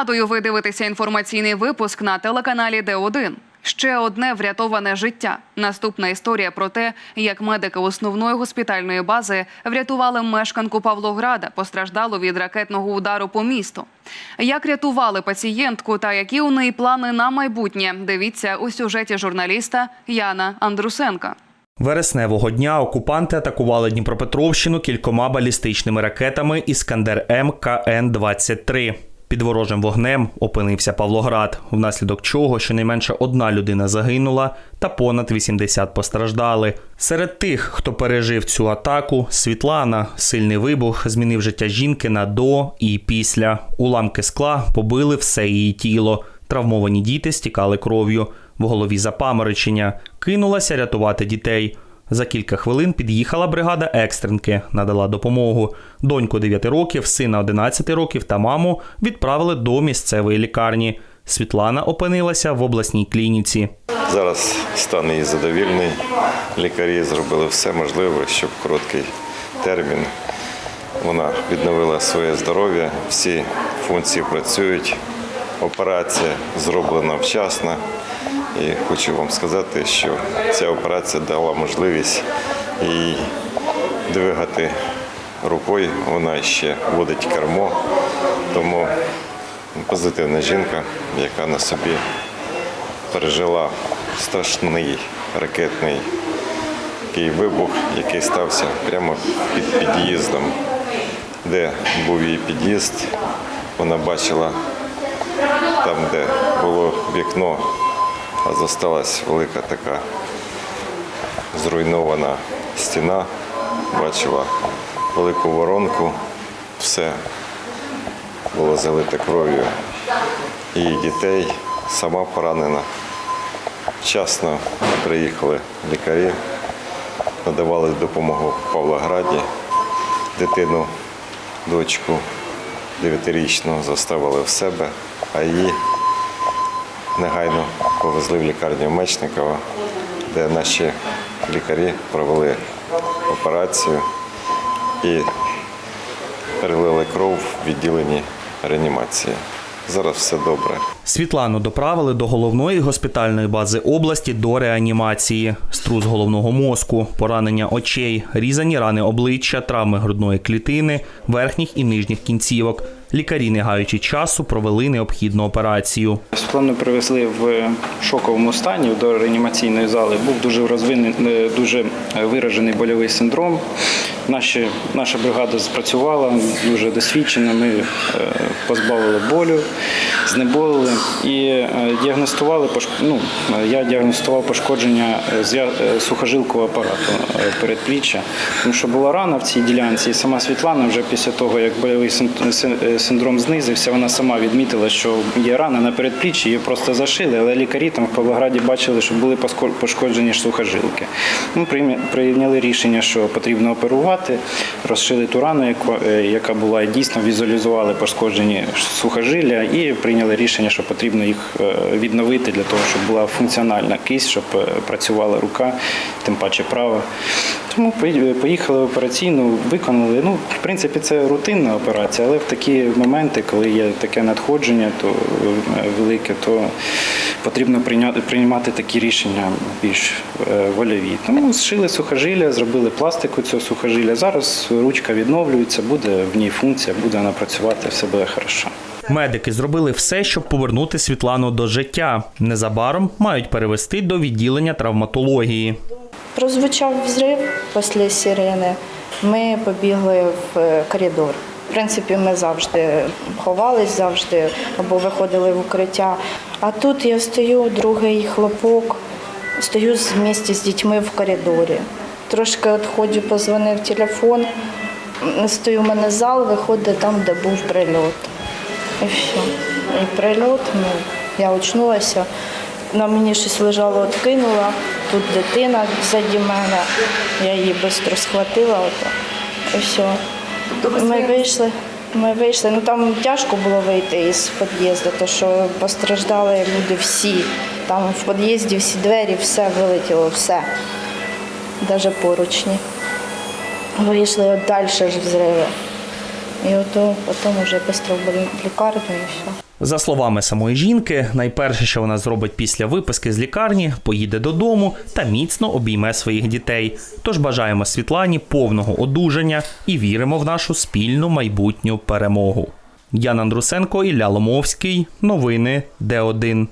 Нагадую, ви дивитеся інформаційний випуск на телеканалі Д1. Ще одне врятоване життя. Наступна історія про те, як медики основної госпітальної бази врятували мешканку Павлограда, постраждалу від ракетного удару по місту. Як рятували пацієнтку та які у неї плани на майбутнє? Дивіться у сюжеті журналіста Яна Андрусенка. Вересневого дня окупанти атакували Дніпропетровщину кількома балістичними ракетами Іскандер М КН-23. Під ворожим вогнем опинився Павлоград, внаслідок чого щонайменше одна людина загинула та понад 80 постраждали. Серед тих, хто пережив цю атаку, Світлана. Сильний вибух змінив життя жінки на до і після. Уламки скла побили все її тіло. Травмовані діти стікали кров'ю. В голові запаморочення. Кинулася рятувати дітей. За кілька хвилин під'їхала бригада екстренки, надала допомогу. Доньку 9 років, сина 11 років та маму відправили до місцевої лікарні. Світлана опинилася в обласній клініці. Зараз стан її задовільний. Лікарі зробили все можливе, щоб короткий термін вона відновила своє здоров'я. Всі функції працюють. Операція зроблена вчасно. І хочу вам сказати, що ця операція дала можливість їй двигати рукою. Вона ще водить кермо. Тому позитивна жінка, яка на собі пережила страшний ракетний такий вибух, який стався прямо під під'їздом, де був її під'їзд. Вона бачила там, де було вікно, а велика така зруйнована стіна, бачила велику воронку, все було залите кров'ю її дітей, сама поранена. Вчасно приїхали лікарі, надавали допомогу Павлограді. Дитину, дочку 9-річну заставили в себе, а її негайно повезли в лікарню Мечникова, де наші лікарі провели операцію і перелили кров в відділенні реанімації. Зараз все добре. Світлану доправили до головної госпітальної бази області до реанімації. Струс головного мозку, поранення очей, різані рани обличчя, травми грудної клітини, верхніх і нижніх кінцівок. Лікарі, не гаючи часу, провели необхідну операцію. Сплану привезли в шоковому стані до реанімаційної зали. Був дуже розвинений, дуже виражений больовий синдром. Наші, наша бригада спрацювала дуже досвідчено. Ми е, позбавили болю, знеболили і е, діагностували ну, я діагностував пошкодження е, е, сухожилкового апарату передпліччя, тому що була рана в цій ділянці. І сама Світлана вже після того, як е, синдром знизився, вона сама відмітила, що є рана на передпліччі, її просто зашили, але лікарі там в Павлограді бачили, що були пошкоджені сухожилки. Ми прийня- прийняли рішення, що потрібно оперувати, розшили ту рану, яка була і дійсно візуалізували пошкоджені сухожилля, і прийняли рішення, що потрібно їх е, відновити для того, щоб була функціональна кисть, щоб е, працювала рука, тим паче права. Тому поїхали в операційну, виконали. Ну, в принципі, це рутинна операція, але в такі моменти, коли є таке надходження, то е, велике, то потрібно прийняти приймати такі рішення більш вольові. Тому зшили сухожилля, зробили пластику цього сухожилля. Зараз ручка відновлюється, буде в ній функція, буде вона працювати, все буде хорошо. Медики зробили все, щоб повернути Світлану до життя. Незабаром мають перевести до відділення травматології. Прозвучав взрив після сирени. Ми побігли в е, коридор. В принципі, ми завжди ховались, завжди або виходили в укриття. А тут я стою, другий хлопок, стою з місті з дітьми в коридорі. Трошки відходжу, позвонив телефон. Стою в мене зал, виходить там, де був прильот. І все. І прильот, ну, я очнулася. На мені щось лежало, откинула. Тут дитина ззаді мене. Я її швидко схватила. Ото. І все. Ми вийшли. Ми вийшли. Ну там тяжко було вийти із під'їзду, тому що постраждали люди всі. Там в під'їзді всі двері, все вилетіло, все. Навіть поручні. Вийшли от далі ж взриви. І ото потім вже швидко в лікарню і все. За словами самої жінки, найперше, що вона зробить після виписки з лікарні, поїде додому та міцно обійме своїх дітей. Тож бажаємо Світлані повного одужання і віримо в нашу спільну майбутню перемогу. Ян Андрусенко, Ілля Ломовський. Новини Д1.